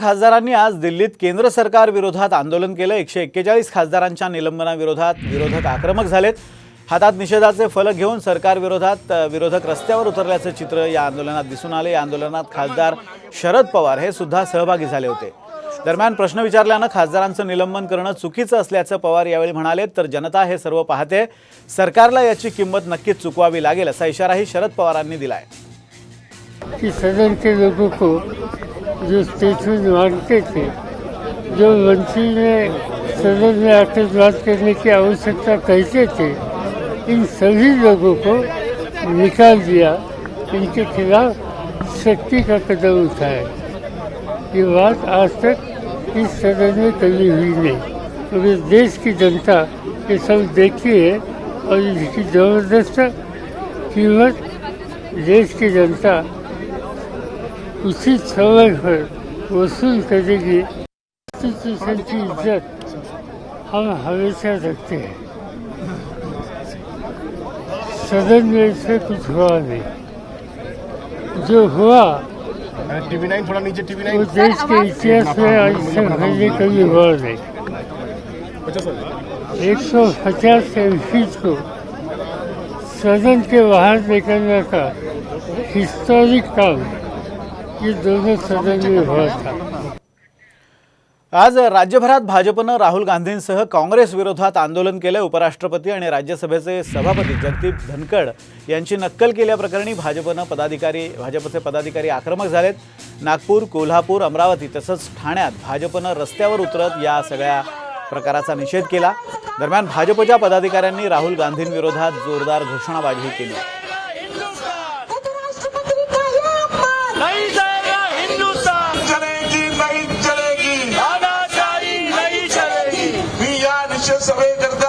खासदारांनी आज दिल्लीत केंद्र सरकार विरोधात आंदोलन केलं. एकशे एक्केचाळीस खासदारांच्या निलंबनाविरोधात विरोधक आक्रमक झालेत. हातात निषेधाचे फलक घेऊन सरकार विरोधात विरोधक रस्त्यावर उतरल्याचं चित्र या आंदोलनात दिसून आले. या आंदोलनात खासदार शरद पवार हे सुद्धा सहभागी झाले होते. दरम्यान प्रश्न विचारल्यानं खासदारांचं निलंबन करणं चुकीचं असल्याचं पवार यावेळी म्हणाले तर जनता हे सर्व पाहते. सरकारला याची किंमत नक्कीच चुकवावी लागेल असा इशाराही शरद पवारांनी दिलाय. जो स्टेटमेंट मांगते थे, जो मंत्री ने सदन में बात करने की आवश्यकता कहते थे, इन सभी लोगों को निकाल दिया। इनके खिलाफ सख्ती का कदम उठाया। ये बात आज तक इस सदन में कभी हुई नहीं। तो देश की जनता ये सब देखी है और इसकी ज़बरदस्त कीमत देश की जनता उसी समय पर वसूल करेगी। कॉन्स्टिट्यूशन की इज़्ज़त हम हमेशा रखते हैं। सदन में से कुछ हुआ नहीं। जो हुआ टीवी नाइन थोड़ा नीचे टीवी वो नाइन देश के इतिहास में आज से पहले कभी हुआ नहीं। एक सौ पचास एम को सदन के बाहर निकलने का हिस्टोरिक काम। सदन आज राज्यभरात भाजपनं राहुल गांधींसह काँग्रेस विरोधात आंदोलन केलं उपराष्ट्रपती आणि राज्यसभेचे सभापती जगदीप धनखड यांची नक्कल केल्याप्रकरणी भाजपनं पदाधिकारी भाजपचे पदाधिकारी आक्रमक झालेत. नागपूर कोल्हापूर अमरावती तसंच ठाण्यात भाजपनं रस्त्यावर उतरत या सगळ्या प्रकाराचा निषेध केला. दरम्यान भाजपच्या पदाधिकाऱ्यांनी राहुल गांधींविरोधात जोरदार घोषणाबाजी केली. ಪಕ್ಷದ ಸಭೆ